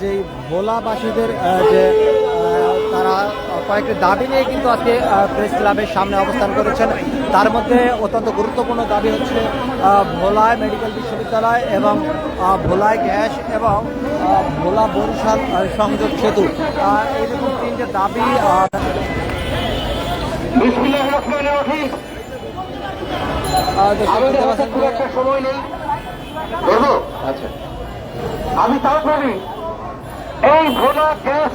যে ভোলাবাসীদের যে তারা কয়েকটি দাবি নিয়ে কিন্তু আজকে প্রেস ক্লাবের সামনে অবস্থান করেছেন। তার মধ্যে অত্যন্ত গুরুত্বপূর্ণ দাবি হচ্ছে ভোলায় মেডিকেল বিশ্ববিদ্যালয় এবং ভোলায় গ্যাস এবং ভোলা বরিশাল সংযোগ সেতু। আহ, এইরকম তিনটে দাবি সময় নেই। আচ্ছা। আমি তাও বলি এই ভোলা গ্যাস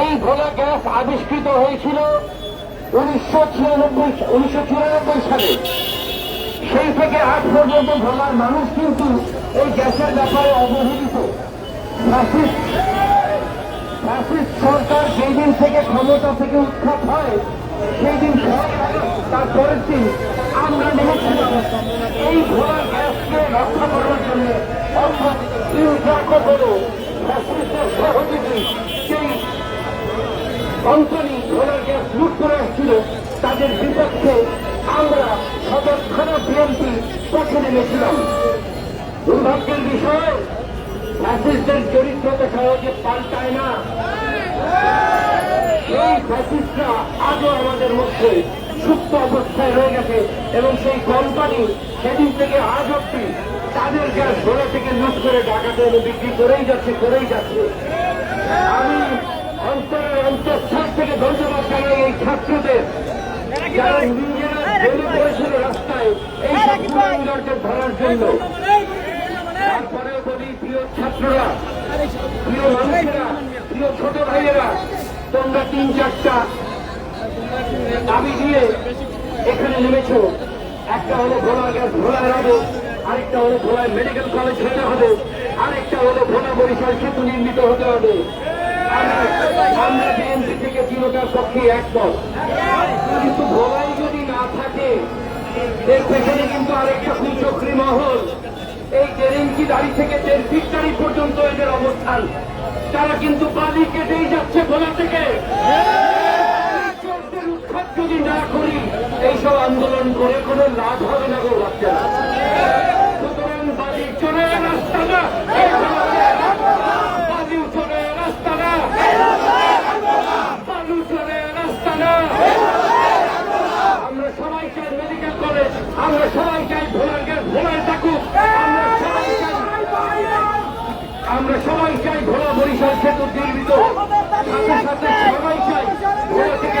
এই ভোলা গ্যাস আবিষ্কৃত হয়েছিল উনিশশো ছিয়ানব্বই উনিশশো চুরানব্বই সালে। সেই থেকে আজ পর্যন্ত ভোলার মানুষ কিন্তু এই গ্যাসের ব্যাপারে অবহেলিত। ফ্যাসিস্ট ফ্যাসিস্ট সরকার যেই দিন থেকে ক্ষমতা থেকে উৎখাত হয় সেই দিন সবাই তার পরের দিন এই ভোলা গ্যাসকে রক্ষা করার জন্য অর্থাৎ ইউজাকো সহযোগী সেই কোম্পানি ভোলা গ্যাস লুট করে আসছিল তাদের আমরা সদর থানা বিএনপি পথে নেমেছিলাম দুর্ভাগ্যের বিষয় ফ্যাসিস্টদের চরিত্র সহজে পাল্টায় না সেই ফ্যাসিস্টরা আজও আমাদের মধ্যে সুপ্ত অবস্থায় রয়ে গেছে এবং সেই কোম্পানি সেদিন থেকে আজ অব্দি তাদের গ্যাস ঘোড়া থেকে লুট করে ঢাকাতে এনে বিক্রি করেই যাচ্ছে করেই যাচ্ছে। আমি অন্তরের অন্তঃস্থল থেকে ধন্যবাদ জানাই এই ছাত্রদের। তোমরা তিন চারটা দাবি দিয়ে এখানে নেমেছ। একটা হলো ভোলা গ্যাস ভোলায় হবে, আরেকটা হলো ভোলায় মেডিকেল কলেজ হতে হবে আরেকটা হলো ভোলা বরিশাল সেতু নির্মিত হতে হবে। আমরা- বিএনপি থেকে চিরতার পক্ষে একমত। কিন্তু ভোলাই যদি না থাকে, এর পেছনে কিন্তু আরেকটা মহল। এই থেকে দেড় পর্যন্ত এদের অবস্থান। তারা কিন্তু বালি কেটেই যাচ্ছে ভোলা থেকে। যদি না করি, এইসব আন্দোলন করে কোনো লাভ হবে না গো সুতরাং রাস্তা না। বালি চলে না। রাস্তা না। আমরা সবাই চাই কলেজ আমরা সবাই চাই থাকুক। আমরা চাই আমরা সবাই চাই বরিশাল সেতু নির্মিত। সাথে সাথে সবাই চাই ভোলা থেকে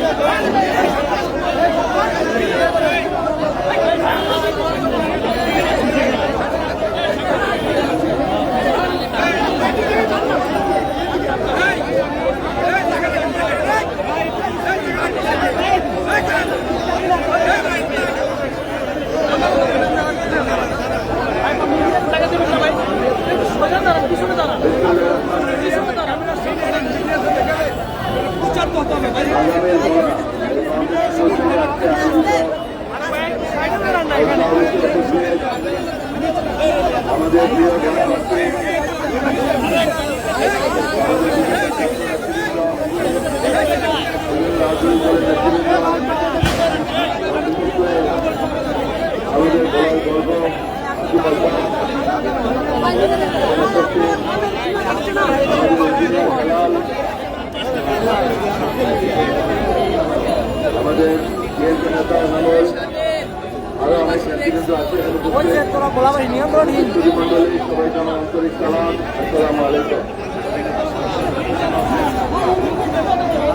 Vai, vai, vai.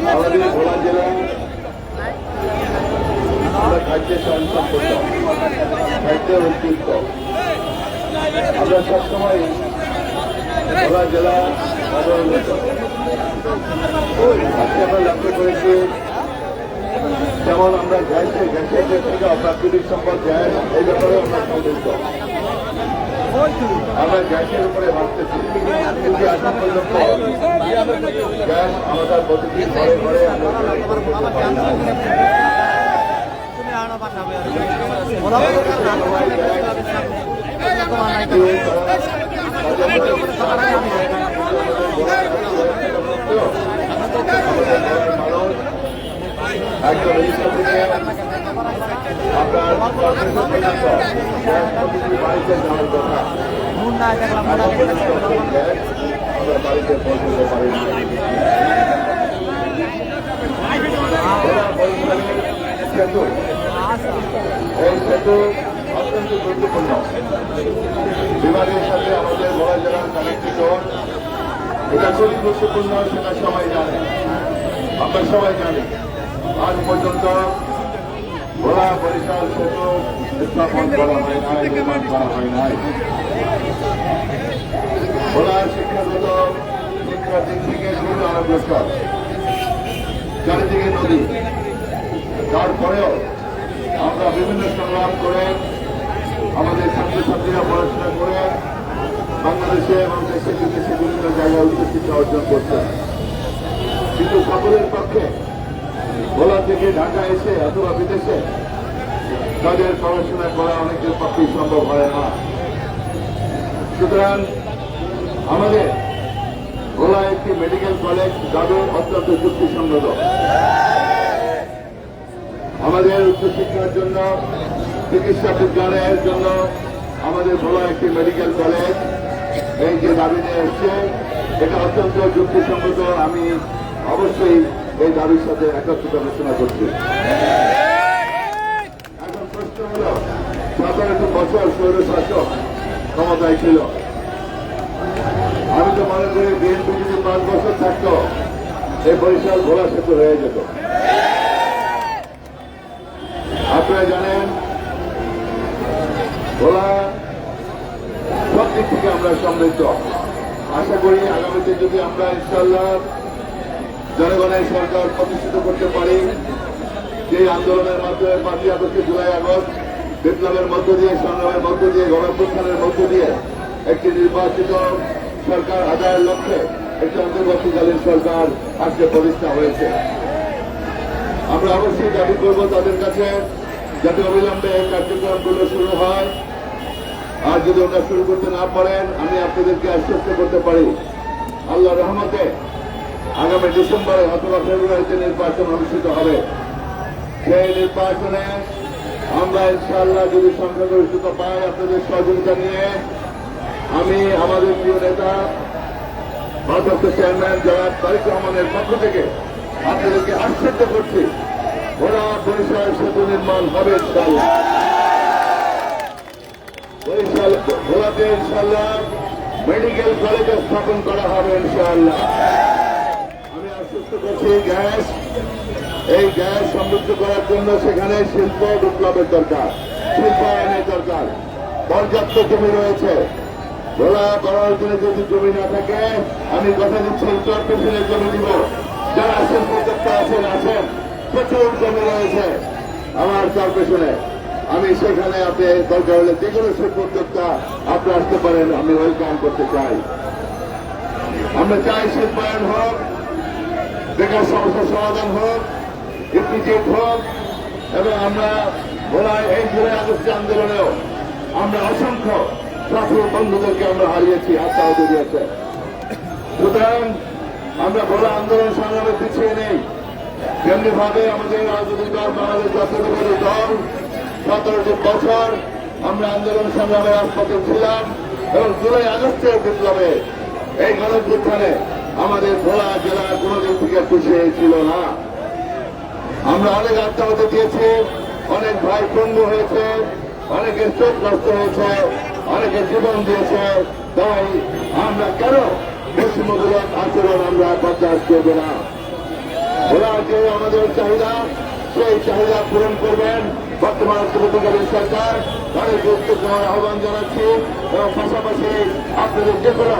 আমাদের ভোলা জেলা আমরা খাদ্যের সন্তান করতাম খাদ্যের অতিরিক্ত আমরা সবসময় ভোলা জেলা আজকে আমরা লক্ষ্য করেছি যেমন আমরা গ্যাসে গ্যাসের যে থেকে প্রাকৃতিক সম্পদ গ্যাস এই ব্যাপারে আমরা সংযুক্ত আমরা গ্যাসের উপরে ভাবতেছি। কিন্তু এখন পর্যন্ত গ্যাস আমাদের প্রতিটি ঘরে ঘরে আমরা আমরা বাড়িতে পৌঁছতে পারি সেতু এই সেতু অত্যন্ত গুরুত্বপূর্ণ বিমানের সাথে আমাদের বড় জেলার কানেক্টিভ এটা খুবই গুরুত্বপূর্ণ সবাই জানি আজ পর্যন্ত ভোলা বরিশাল সেতু স্থাপন করা হয় নাই, নির্মাণ করা হয় নাই। ভোলা শিক্ষাগত দিক থেকে খুবই অনগ্রসর চারিদিকে নদী। তারপরেও আমরা বিভিন্ন সংগ্রাম করে আমাদের ছাত্রছাত্রীরা পড়াশোনা করে বাংলাদেশে এবং দেশে বিদেশে বিভিন্ন জায়গায় উচ্চশিক্ষা অর্জন করছে কিন্তু সকলের পক্ষে ভোলা থেকে ঢাকা এসে অথবা বিদেশে তাদের পড়াশোনা করা অনেকের পক্ষেই সম্ভব হয় না। সুতরাং আমাদের ভোলা একটি মেডিকেল কলেজ যাবে অত্যন্ত যুক্তিসঙ্গত। আমাদের উচ্চশিক্ষার জন্য, চিকিৎসা বিজ্ঞানের জন্য আমাদের ভোলা একটি মেডিকেল কলেজ। এই যে দাবি নিয়ে এসছে, এটা অত্যন্ত যুক্তিসঙ্গত। আমি অবশ্যই এই দাবির সাথে একত্রিত আলোচনা করছি। আমি তো মনে করি বিএনপি যদি পাঁচ বছর থাকতো এই বরিশাল সেতু হয়ে যেত। আপনারা জানেন, ভোলা সব দিক থেকে আমরা সমৃদ্ধ। আশা করি আগামীতে যদি আমরা ইনশাল্লাহ জনগণের সরকার প্রতিষ্ঠিত করতে পারি। যে আন্দোলনের মাধ্যমে পাঁচই আগস্ট, জুলাই আগস্ট, বিপ্লবের মধ্য দিয়ে, সংগ্রামের মধ্য দিয়ে গণপ্রস্থানের মধ্য দিয়ে একটি নির্বাচিত সরকার আদায়ের লক্ষ্যে একটি অন্তর্বর্তীকালীন সরকার আজকে প্রতিষ্ঠা হয়েছে। আমরা অবশ্যই দাবি করব তাদের কাছে যাতে অবিলম্বে এই কার্যক্রমগুলো শুরু হয়। আর যদি ওটা শুরু করতে না পারেন, আমি আপনাদেরকে আশ্বস্ত করতে পারি। আল্লাহ রহমতে আগামী ডিসেম্বরে অথবা ফেব্রুয়ারিতে নির্বাচন অনুষ্ঠিত হবে। সেই নির্বাচনে আমরা ইনশাআল্লাহ যদি সংখ্যাগরিষ্ঠতা পাই আপনাদের সহযোগিতা নিয়ে, আমি আমাদের প্রিয় নেতা, ভারপ্রাপ্ত চেয়ারম্যান জনাব তারিক রহমানের পক্ষ থেকে আপনাদেরকে আশ্চর্য করছি ওরা বরিশাল সেতু নির্মাণ হবে ইনশাআল্লাহ। বরিশাল ভোলাতে ইনশাআল্লাহ মেডিকেল কলেজ স্থাপন করা হবে ইনশাআল্লাহ। এই গ্যাস। সমৃদ্ধ করার জন্য সেখানে শিল্প বিপ্লবের দরকার শিল্পায়নের দরকার। পর্যাপ্ত জমি রয়েছে। করার জন্য যদি জমি না থাকে, আমি কথা দিচ্ছি, উত্তর জমি দিব যারা আছেন আছেন, প্রচুর জমি রয়েছে আমার চার পেছনে। আমি সেখানে আপনি দরকার হলে যে কোনো শিল্প উদ্যোক্তা আপনি আসতে পারেন, আমি ওয়েলকাম করতে চাই। আমরা চাই শিল্পায়ন হোক বেকার সমস্যার সমাধান হোক ইপিজেট হোক, এবং আমরা ভোলায় এই জুলাই আগস্ট আন্দোলনেও আমরা অসংখ্য ছাত্র বন্ধুদেরকে আমরা হারিয়েছি আত্মাহত দিয়েছে সুতরাং আমরা ভোলা আন্দোলন সংগ্রামে পিছিয়ে নেই। তেমনি ভাবে আমাদের রাজনৈতিক দল বাংলাদেশ জাতীয়তাবাদী দল, সতেরোটি বছর আমরা আন্দোলন সংগ্রামে রাজপথে ছিলাম এবং জুলাই আগস্টের বিপ্লবে এই গণপুত্থানে আমাদের ভোলা জেলা কোনোদিন থেকে পিছিয়ে ছিল না। আমরা অনেক আত্মাহত দিয়েছি, অনেক ভাই পঙ্গু হয়েছে, অনেকে চোখগ্রস্ত হয়েছে, অনেকে জীবন দিয়েছে। তাই আমরা কেন পশ্চিমবঙ্গের আচরণ আমরা বরদাস্ত করব না? ওরা যে আমাদের চাহিদা, সেই চাহিদা পূরণ করবেন বর্তমান অন্তর্বর্তীকালীন সরকার। অনেক গুরুত্বপূর্ণ আহ্বান জানাচ্ছি এবং পাশাপাশি আপনাদের যে কোনো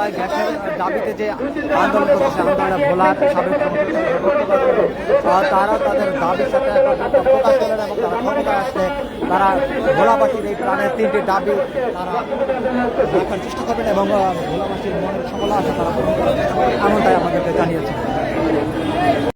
ভোলায় গ্যাসের দাবিতে যে আন্দোলন করছে আন্দোলনে ভোলার সাবেক তারা তাদের দাবির সাথে প্রকাশ করলেন এবং তারা ক্ষমতায় আসলে তারা ভোলাবাসীর এই প্রাণের তিনটি দাবি তারা রাখার চেষ্টা করবেন এবং ভোলাবাসীর মনের সকল আশা তারা এমনটাই আমাদেরকে জানিয়েছেন।